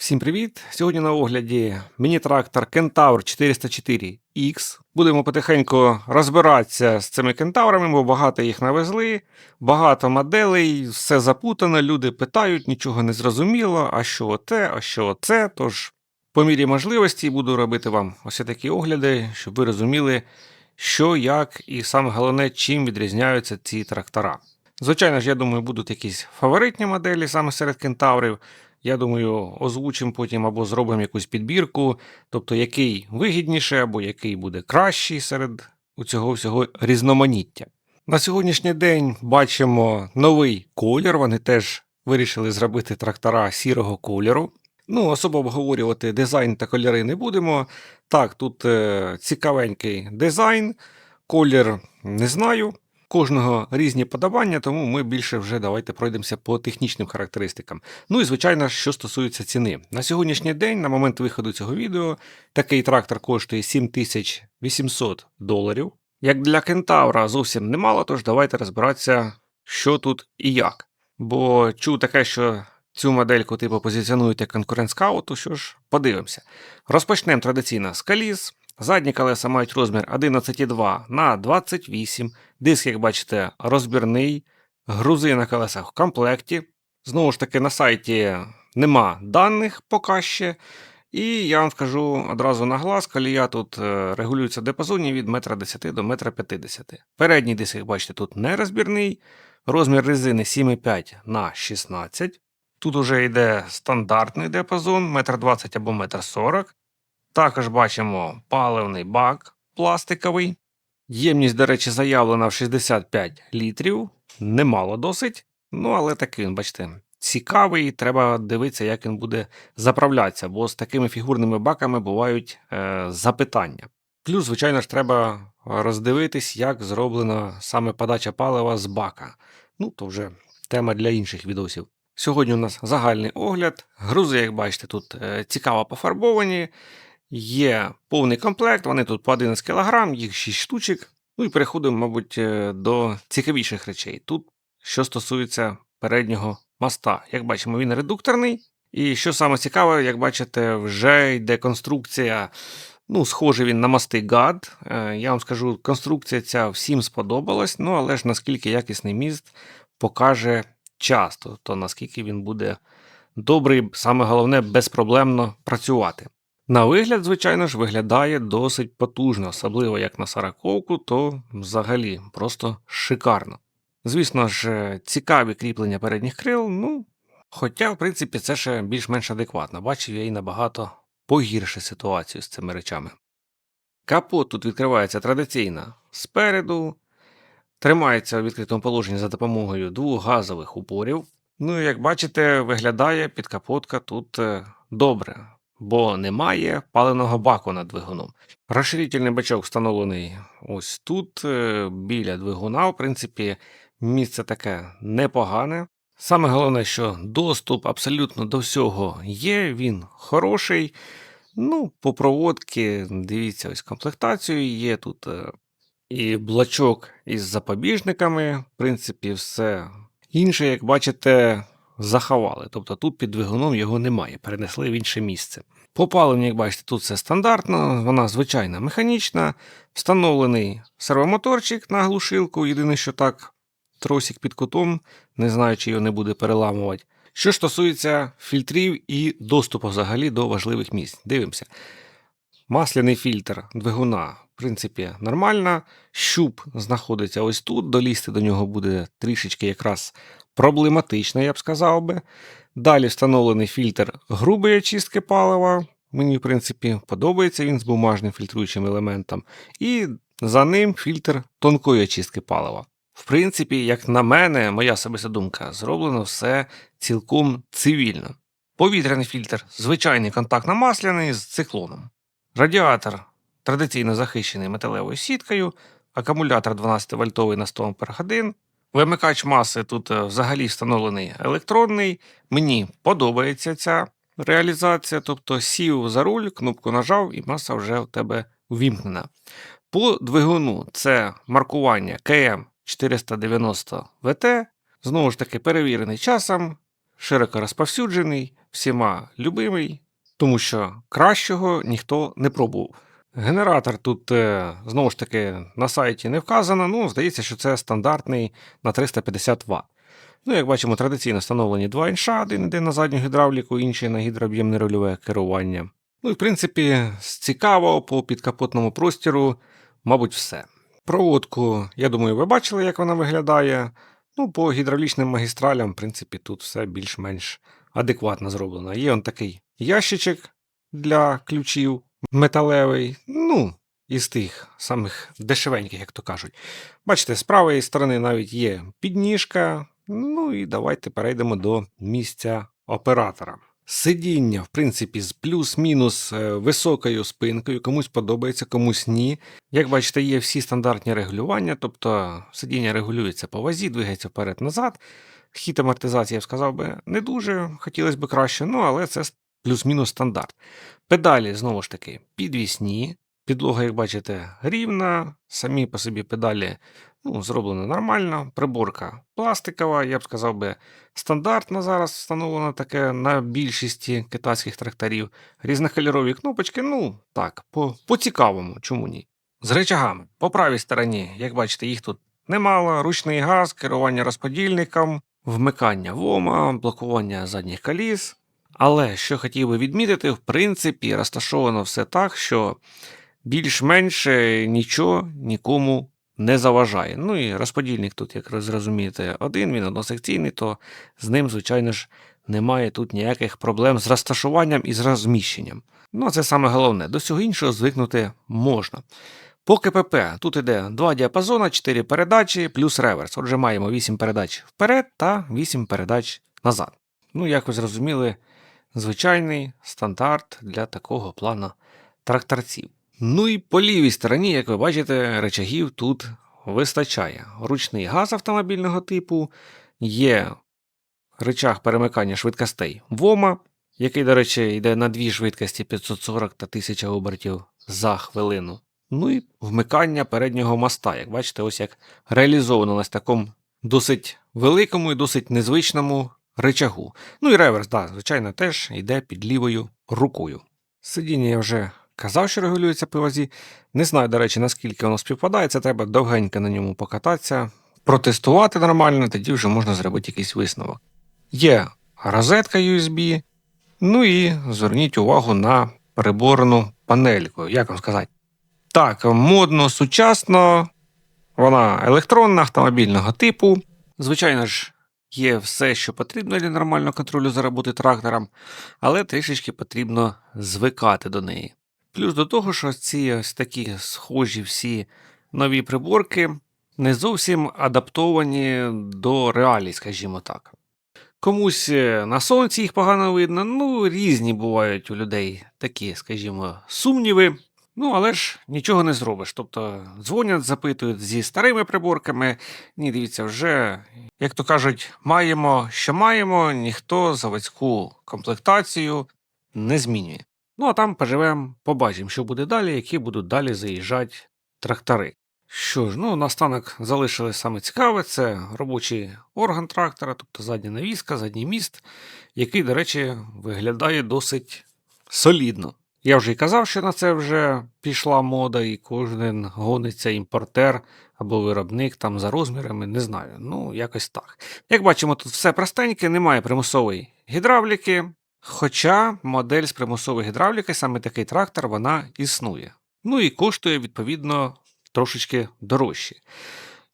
Всім привіт! Сьогодні на огляді міні-трактор Kentaur 404X. Будемо потихеньку розбиратися з цими кентаврами, бо багато їх навезли, багато моделей, все запутано, люди питають, нічого не зрозуміло, а що те, а що це. Тож, по мірі можливості, буду робити вам ось такі огляди, щоб ви розуміли, що, як і саме головне, чим відрізняються ці трактора. Звичайно ж, я думаю, будуть якісь фаворитні моделі саме серед кентаврів. Я думаю, озвучимо потім або зробимо якусь підбірку, тобто який вигідніше, або який буде кращий серед у цього всього різноманіття. На сьогоднішній день бачимо новий колір. Вони теж вирішили зробити трактора сірого кольору. Ну, особо обговорювати дизайн та кольори не будемо. Так, тут е, цікавенький дизайн, колір не знаю. Кожного різні подобання, тому ми більше вже давайте пройдемося по технічним характеристикам. Ну і звичайно, що стосується ціни. На сьогоднішній день, на момент виходу цього відео, такий трактор коштує 7800 доларів. Як для кентавра зовсім немало, тож давайте розбиратися, що тут і як. Бо чув таке, що цю модельку типу позиціонують як конкурент скауту, що ж, подивимося. Розпочнемо традиційно з каліз. Задні колеса мають розмір 11,2 на 28. Диск, як бачите, розбірний. Грузи на колесах в комплекті. Знову ж таки, на сайті нема даних поки ще. І я вам скажу одразу на глаз, колія тут е, регулюється в діапазоні від 1,10 до 1,50 м. Передній диск, як бачите, тут не розбірний. Розмір резини 7,5 на 16. Тут уже йде стандартний діапазон 1,20 або 1,40 м. Також бачимо паливний бак пластиковий. Ємність, до речі, заявлена в 65 літрів. Немало досить. Ну, але такий, бачите, цікавий. Треба дивитися, як він буде заправлятися, бо з такими фігурними баками бувають е, запитання. Плюс, звичайно ж, треба роздивитись, як зроблена саме подача палива з бака. Ну, то вже тема для інших відосів. Сьогодні у нас загальний огляд. Грузи, як бачите, тут е, цікаво пофарбовані. Є повний комплект, вони тут по 11 кг, їх 6 штучок. Ну і переходимо, мабуть, е, до цікавіших речей. Тут, що стосується переднього моста. Як бачимо, він редукторний. І що саме цікаве, як бачите, вже йде конструкція. Ну, схожий він на мости GAD. Е, Я вам скажу, конструкція ця всім сподобалась, ну але ж наскільки якісний міст покаже час, то наскільки він буде добрий, саме головне, безпроблемно працювати. На вигляд, звичайно ж, виглядає досить потужно, особливо як на сороковку, то взагалі просто шикарно. Звісно ж, цікаві кріплення передніх крил, ну, хоча, в принципі, це ще більш-менш адекватно. Бачив я і набагато погірше ситуацію з цими речами. Капот тут відкривається традиційно спереду, тримається у відкритому положенні за допомогою двох газових упорів. Ну і як бачите, виглядає підкапотка тут е, добре бо немає паленого баку над двигуном. Розширительний бачок встановлений ось тут, е, біля двигуна, в принципі, місце таке непогане. Саме головне, що доступ абсолютно до всього є, він хороший. Ну, по проводки, дивіться, ось комплектацію є тут е, і блочок із запобіжниками, в принципі, все інше, як бачите, заховали. Тобто тут під двигуном його немає, перенесли в інше місце. По паливні, як бачите, тут все стандартно, вона звичайна механічна, встановлений сервомоторчик на глушилку, єдине, що так, тросик під кутом, не знаю, чи його не буде переламувати. Що стосується фільтрів і доступу взагалі до важливих місць. Дивимося. Масляний фільтр двигуна, в принципі, нормально. Щуп знаходиться ось тут. Долізти до нього буде трішечки якраз проблематично, я б сказав би. Далі встановлений фільтр грубої очистки палива. Мені, в принципі, подобається він з бумажним фільтруючим елементом. І за ним фільтр тонкої очистки палива. В принципі, як на мене, моя особиста думка, зроблено все цілком цивільно. Повітряний фільтр звичайний контактно-масляний з циклоном. Радіатор традиційно захищений металевою сіткою, акумулятор 12 вольтовий на 100 Ах. Вимикач маси тут е, взагалі встановлений електронний. Мені подобається ця реалізація, тобто сів за руль, кнопку нажав, і маса вже в тебе увімкнена. По двигуну це маркування КМ 490 ВТ, знову ж таки, перевірений часом. широко розповсюджений, всіма любимий, тому що кращого ніхто не пробував. Генератор тут е, знову ж таки на сайті не вказано. Ну, здається, що це стандартний на 350 Вт. Ну, як бачимо, традиційно встановлені два інша, один йде на задню гідравліку, інший на гідрооб'ємне рульове керування. Ну і в принципі, з цікавого по підкапотному простіру, мабуть, все. Проводку, я думаю, ви бачили, як вона виглядає. Ну, по гідравлічним магістралям, в принципі, тут все більш-менш адекватно зроблено. Є он такий ящичок для ключів металевий. Ну, із тих самих дешевеньких, як то кажуть. Бачите, з правої сторони навіть є підніжка. Ну і давайте перейдемо до місця оператора. Сидіння, в принципі, з плюс-мінус е, високою спинкою, комусь подобається, комусь ні. Як бачите, є всі стандартні регулювання, тобто сидіння регулюється по вазі, двигається вперед-назад. Хід амортизації, я б сказав би, не дуже, хотілося б краще, ну але це плюс-мінус стандарт. Педалі, знову ж таки, підвісні. Підлога, як бачите, рівна, самі по собі педалі ну, зроблено нормально. Приборка пластикова, я б сказав би, стандартна зараз встановлено таке на більшості китайських тракторів. Різнокольорові кнопочки, ну так, по, по-цікавому, чому ні. З речагами. По правій стороні, як бачите, їх тут немало. Ручний газ, керування розподільником, вмикання вома, блокування задніх коліс. Але що хотів би відмітити, в принципі, розташовано все так, що більш-менш нічого нікому не заважає. Ну і розподільник тут, як ви зрозумієте, один, він односекційний, то з ним, звичайно ж, немає тут ніяких проблем з розташуванням і з розміщенням. Ну, це саме головне. До всього іншого звикнути можна. По КПП тут іде два діапазони, 4 передачі плюс реверс. Отже, маємо 8 передач вперед та 8 передач назад. Ну, як ви зрозуміли, звичайний стандарт для такого плану тракторців. Ну і по лівій стороні, як ви бачите, речагів тут вистачає. Ручний газ автомобільного типу, є рычаг перемикання швидкостей ВОМА, який, до речі, йде на дві швидкості 540 та 1000 обертів за хвилину. Ну і вмикання переднього моста. Як бачите, ось як реалізовано на такому досить великому і досить незвичному речагу. Ну і реверс, да, звичайно, теж йде під лівою рукою. Сидіння я вже казав, що регулюється по вазі. Не знаю, до речі, наскільки воно співпадає, це треба довгенько на ньому покататися, протестувати нормально, тоді вже можна зробити якийсь висновок. Є розетка USB, ну і зверніть увагу на приборну панельку. Як вам сказати? Так, модно, сучасно, вона електронна, автомобільного типу. Звичайно ж, є все, що потрібно для нормального контролю за роботи трактором, але трішечки потрібно звикати до неї. Плюс до того, що ці ось такі схожі всі нові приборки не зовсім адаптовані до реалій, скажімо так. Комусь е, на сонці їх погано видно, ну, різні бувають у людей такі, скажімо, сумніви. Ну, але ж нічого не зробиш. Тобто дзвонять, запитують зі старими приборками. Ні, дивіться, вже, як то кажуть, маємо, що маємо, ніхто заводську комплектацію не змінює. Ну, а там поживемо, побачимо, що буде далі, які будуть далі заїжджати трактори. Що ж, ну, наостанок залишили саме цікаве, це робочий орган трактора, тобто задня навіска, задній міст, який, до речі, виглядає досить солідно. Я вже й казав, що на це вже пішла мода, і кожен гониться імпортер або виробник там за розмірами, не знаю. Ну, якось так. Як бачимо, тут все простеньке, немає примусової гідравліки. Хоча модель з примусової гідравліки, саме такий трактор, вона існує. Ну і коштує, відповідно, трошечки дорожче.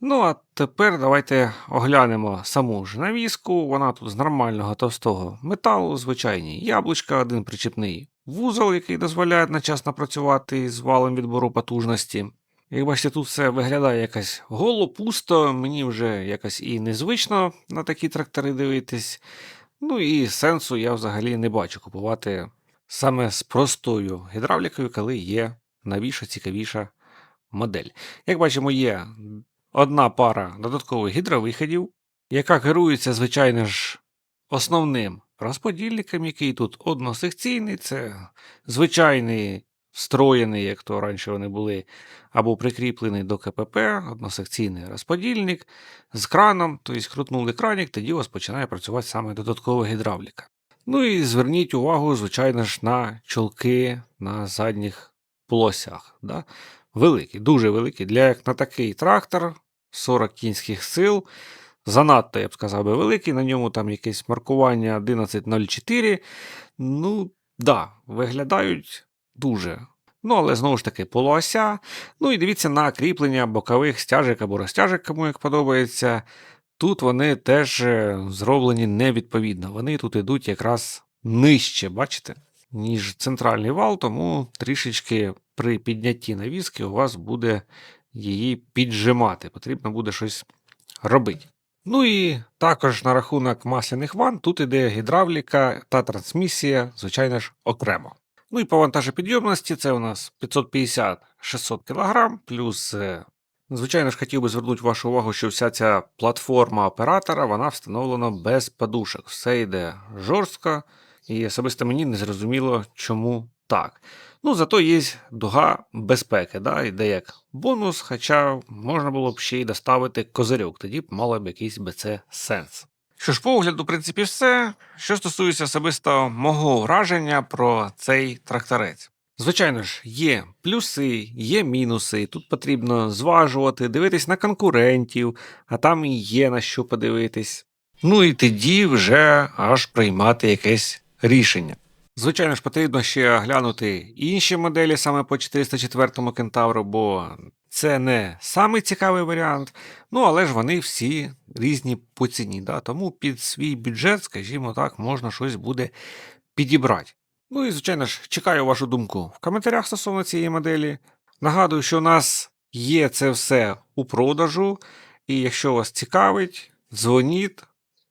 Ну, а тепер давайте оглянемо саму ж навіску. Вона тут з нормального товстого металу, звичайні яблучка, один причіпний вузол, який дозволяє одночасно працювати з валом відбору потужності. Як бачите, тут все виглядає якось голо, пусто, мені вже якось і незвично на такі трактори дивитись. Ну і сенсу я взагалі не бачу купувати саме з простою гідравлікою, коли є новіша, цікавіша модель. Як бачимо, є одна пара додаткових гідровиходів, яка керується, звичайно ж, основним розподільником, який тут односекційний, це звичайний встроєний, як то раніше вони були, або прикріплений до КПП, односекційний розподільник з краном, тобто крутнули кранік, тоді у вас починає працювати саме додаткова гідравліка. Ну і зверніть увагу, звичайно ж, на чолки на задніх полосях. Да? Великі, дуже великі. Для як на такий трактор 40 кінських сил. Занадто, я б сказав би, великий. На ньому там якесь маркування 1104. Ну, да, виглядають дуже. Ну, але знову ж таки, полуося. Ну і дивіться на кріплення бокових стяжок або розтяжок, кому як подобається. Тут вони теж е, зроблені невідповідно. Вони тут йдуть якраз нижче, бачите, ніж центральний вал, тому трішечки при піднятті навіски у вас буде її піджимати. Потрібно буде щось робити. Ну і також на рахунок масляних ванн тут іде гідравліка та трансмісія, звичайно ж, окремо. Ну і по вантажопідйомності це у нас 550-600 кг, плюс, е, звичайно ж, хотів би звернути вашу увагу, що вся ця платформа оператора вона встановлена без подушок. Все йде жорстко, і особисто мені не зрозуміло, чому так. Ну, зато є дуга безпеки, да, йде як бонус, хоча можна було б ще й доставити козирьок, тоді б мало б якийсь би це сенс. Що ж, по огляду, в принципі, все. Що стосується особисто мого враження про цей тракторець. Звичайно ж, є плюси, є мінуси. Тут потрібно зважувати, дивитись на конкурентів, а там і є на що подивитись. Ну і тоді вже аж приймати якесь рішення. Звичайно ж, потрібно ще глянути інші моделі саме по 404 кентавру, бо це не самий цікавий варіант. Ну, але ж вони всі різні по ціні. Да? Тому під свій бюджет, скажімо так, можна щось буде підібрати. Ну і, звичайно ж, чекаю вашу думку в коментарях стосовно цієї моделі. Нагадую, що у нас є це все у продажу, і якщо вас цікавить, дзвоніть,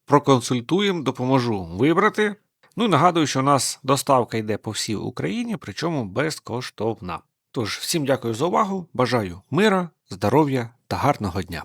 проконсультуємо, допоможу вибрати. Ну і нагадую, що у нас доставка йде по всій Україні, причому безкоштовна. Тож, всім дякую за увагу, бажаю мира, здоров'я та гарного дня!